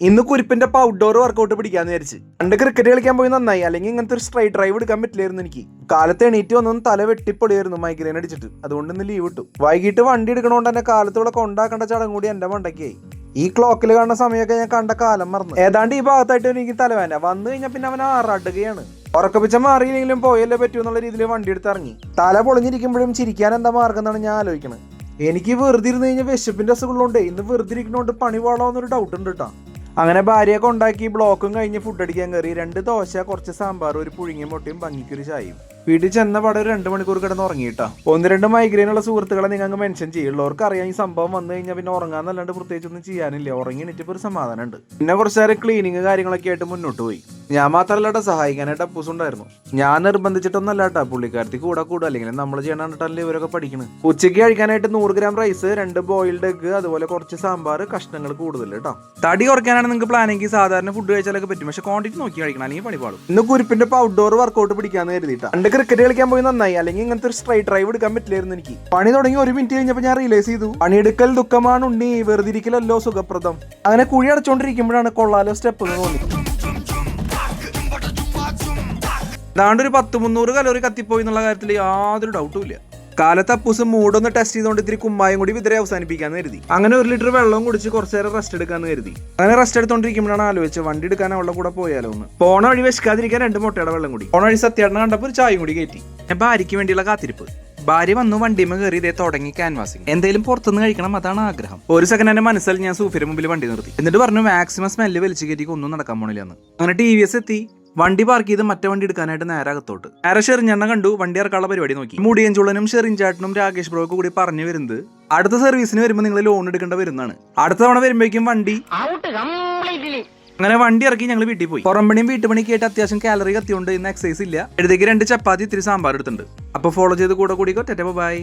ഇന്ന് കുരിപ്പിന്റെ outdoor workout പിടിക്കാന്ന് വിചാരിച്ച്. പണ്ട് ക്രിക്കറ്റ് കളിക്കാൻ പോയി നന്നായി. അല്ലെങ്കിൽ ഇങ്ങനത്തെ ഒരു സ്ട്രൈറ്റ് ഡ്രൈവ് എടുക്കാൻ പറ്റില്ലായിരുന്നു എനിക്ക്. കാലത്ത് എണീറ്റ് വന്നൊന്ന് തല വെട്ടിപ്പൊളിയായിരുന്നു മൈഗ്രെയിൻ അടിച്ചിട്ട്. അതുകൊണ്ട് ഇന്ന് ലീവ് ഇട്ടു. വൈകിട്ട് വണ്ടി എടുക്കണോണ്ട് തന്നെ കാലത്തോടെ കൊണ്ടാക്കേണ്ട ചടങ്ങ് കൂടി എന്റെ മണ്ടയ്ക്കായി ഈ ക്ലോക്കിൽ കാണുന്ന സമയമൊക്കെ ഞാൻ കണ്ട കാലം മറന്നു. ഏതാണ്ട് ഈ ഭാഗത്തായിട്ട് എനിക്ക് തലവേന വന്നു കഴിഞ്ഞാൽ പിന്നെ അവൻ ആറാടുകയാണ് ഉറക്കപ്പിച്ച മാറിയില്ലെങ്കിലും പോയല്ലേ പറ്റൂ എന്നുള്ള രീതിയിൽ വണ്ടി എടുത്ത് ഇറങ്ങി. തല പൊളിഞ്ഞിരിക്കുമ്പോഴും ചിരിക്കാൻ എന്താ മാർഗം എന്നാണ് ഞാൻ ആലോചിക്കുന്നത് എനിക്ക് വെറുതെ ഇരുന്ന് കഴിഞ്ഞാൽ വിശപ്പിന്റെ അസുഖമുള്ളതുകൊണ്ട് ഇന്ന് വെറുതെ ഇരിക്കണോണ്ട് പണി പാടാവുന്നൊരു ഡൗട്ട് ഉണ്ട് കേട്ടോ അങ്ങനെ ഭാര്യയൊക്കെ ഉണ്ടാക്കി ബ്ലോക്കും കഴിഞ്ഞ് ഫുഡ് അടിക്കാൻ കയറി. രണ്ട് ദോശ കുറച്ച് സാമ്പാർ ഒരു പുഴുങ്ങിയ മുട്ടയും ഭംഗിക്കൊരു ചായയും. വീട്ടിൽ ചെന്ന പാടെ ഒരു രണ്ട് മണിക്കൂർ കിടന്ന് ഉറങ്ങിയിട്ടാ. ഒന്ന് രണ്ട് മൈഗ്രെയിനുള്ള സുഹൃത്തുക്കളെ നിങ്ങൾക്ക് മെൻഷൻ ചെയ്യുള്ളവർക്ക് അറിയാം ഈ സംഭവം വന്നു കഴിഞ്ഞാൽ പിന്നെ ഉറങ്ങാന്നല്ലാണ്ട് പ്രത്യേകിച്ച് ഒന്നും ചെയ്യാനില്ല. ഉറങ്ങി എണീറ്റപ്പോൾ ഒരു സമാധാനമുണ്ട്. പിന്നെ കുറച്ച് നേരം ക്ലീനിങ് കാര്യങ്ങളൊക്കെ ആയിട്ട് മുന്നോട്ട് പോയി. ഞാൻ മാത്രമല്ല കേട്ടോ സഹായിക്കാനായിട്ട് അപ്പൂസ് ഉണ്ടായിരുന്നു. ഞാൻ നിർബന്ധിച്ചിട്ടൊന്നല്ല കേട്ടോ പുള്ളിക്കാരത്തി കൂടെ കൂടുക. അല്ലെങ്കിൽ നമ്മൾ ചെയ്യണല്ലേ ഇവരൊക്കെ പഠിക്കുന്നത് ഉച്ചയ്ക്ക് കഴിക്കാനായിട്ട് നൂറ് ഗ്രാം റൈസ് രണ്ട് ബോയിൽഡ് എഗ്ഗ് അതുപോലെ കുറച്ച് സാമ്പാർ കഷ്ണങ്ങൾ കൂടുതൽ കേട്ടോ. തടി കുറയ്ക്കാനാണ് നിങ്ങൾക്ക് പ്ലാനെങ്കിൽ സാധാരണ ഫുഡ് കഴിച്ചാലൊക്കെ പറ്റും. പക്ഷെ ക്വാണ്ടിറ്റി നോക്കി കഴിക്കണം. അല്ലെങ്കിൽ പണിപാടും ഇന്ന് കുരിപ്പിന്റെ ഔട്ട്ഡോർ വർക്കൗട്ട് പിടിക്കാന്ന് കരുതിയിട്ടാ. രണ്ട് ക്രിക്കറ്റ് കളിക്കാൻ പോയി നന്നായി. അല്ലെങ്കിൽ ഇങ്ങനത്തെ ഒരു സ്ട്രൈറ്റ് ഡ്രൈവ് എടുക്കാൻ പറ്റില്ലായിരുന്നു എനിക്ക്. പണി തുടങ്ങി ഒരു മിനിറ്റ് കഴിഞ്ഞപ്പോൾ ഞാൻ റിയലൈസ് ചെയ്തു. പണിയെടുക്കൽ ദുഃഖമാണ് ഉണ്ണി. വെറുതിരിക്കലല്ലോ സുഖപ്രദം. അങ്ങനെ കുഴി അടച്ചോണ്ടിരിക്കുമ്പോഴാണ് കൊള്ളാലോ സ്റ്റെപ്പ് എന്ന് തോന്നി. ഏതാണ്ട് ഒരു പത്ത് മുന്നൂറ് കലോറി കത്തിപ്പോയി എന്നുള്ള കാര്യത്തിൽ യാതൊരു ഡൗട്ടും ഇല്ല. കാലത്ത് അപ്പൂസ് മൂടൊന്ന് ടെസ്റ്റ് ചെയ്തുകൊണ്ട് ഇത്തിരി കുമ്മായും കൂടി വിതരെ അവസാനിപ്പിക്കാന്ന് കരുതി. അങ്ങനെ ഒരു ലിറ്റർ വെള്ളം കുടിച്ച് കുറച്ച് നേരം റെസ്റ്റ് എടുക്കാന്ന് കരുതി. അങ്ങനെ റെസ്റ്റ് എടുത്തോണ്ടിരിക്കുമ്പോഴാണ് ആലോചിച്ചത് വണ്ടി എടുക്കാൻ അവളുടെ കൂടെ പോയാലോ എന്ന്. പോണ വഴി വിശക്കാതിരിക്കാൻ രണ്ട് മുട്ടയുടെ വെള്ളം കൂടി. പോണ വഴി സത്യേട്ടനെ കണ്ടപ്പോൾ ഒരു ചായയും കൂടി കയറ്റി. ഞാൻ ഭാര്യയ്ക്ക് വേണ്ടിയുള്ള കാത്തിരിപ്പ്. ഭാര്യ വന്നു വണ്ടിമ കയറി ഇതേ തുടങ്ങി ക്യാൻവാസിങ് എന്തെങ്കിലും പുറത്തുനിന്ന് കഴിക്കണം അതാണ് ആഗ്രഹം. ഒരു സെക്കൻഡ് എന്റെ മനസ്സിൽ ഞാൻ സൂഫിയുടെ മുമ്പിൽ വണ്ടി നിർത്തി. എന്നിട്ട് പറഞ്ഞു മാക്സിമം സ്മെല്ല് വലിച്ചു കയറ്റി ഒന്നും നടക്കാൻ പോണില്ലെന്ന് അങ്ങനെ ടി വി എസ് എത്തി. വണ്ടി പാർക്ക് ചെയ്ത് മറ്റേ വണ്ടി എടുക്കാനായിട്ട് നേരെ അകത്തോട്ട്. നേരെ ഷെറിഞ്ഞെണ്ണ കണ്ടു വണ്ടി ഇറക്കാനുള്ള പരിപാടി നോക്കി. മുടിയൻ ചുള്ളനും ഷെറിൻ ചാട്ടനും രാകേഷ് ബ്രോക്ക് കൂടി പറഞ്ഞു വരുന്നത് അടുത്ത സർവീസിന് വരുമ്പോൾ നിങ്ങൾ ലോൺ എടുക്കേണ്ട വരുന്നതാണ്. അടുത്ത തവണ വരുമ്പോഴേക്കും വണ്ടി അങ്ങനെ വണ്ടി ഇറക്കി ഞങ്ങൾ വീട്ടിൽ പോയി. പുറംപണിയും വീട്ടുപണിക്ക് ആയിട്ട് അത്യാവശ്യം കാലറി കത്തിയോണ്ട് ഇന്ന് എക്സസൈസ് ഇല്ല. എഴുതേക്ക് രണ്ട് ചപ്പാത്തി ഇത്തിരി സാമ്പാർ എടുത്തിട്ടുണ്ട്. അപ്പൊ ഫോളോ ചെയ്ത് കൂടെ കൂടി ബൈ